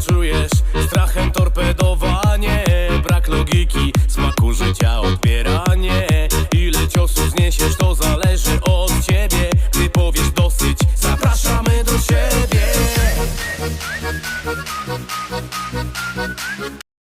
czujesz Strachem torpedowanie Brak logiki, smaku życia odbieranie. Ile ciosów zniesiesz to zależy od ciebie. Gdy powiesz dosyć, zapraszamy do siebie.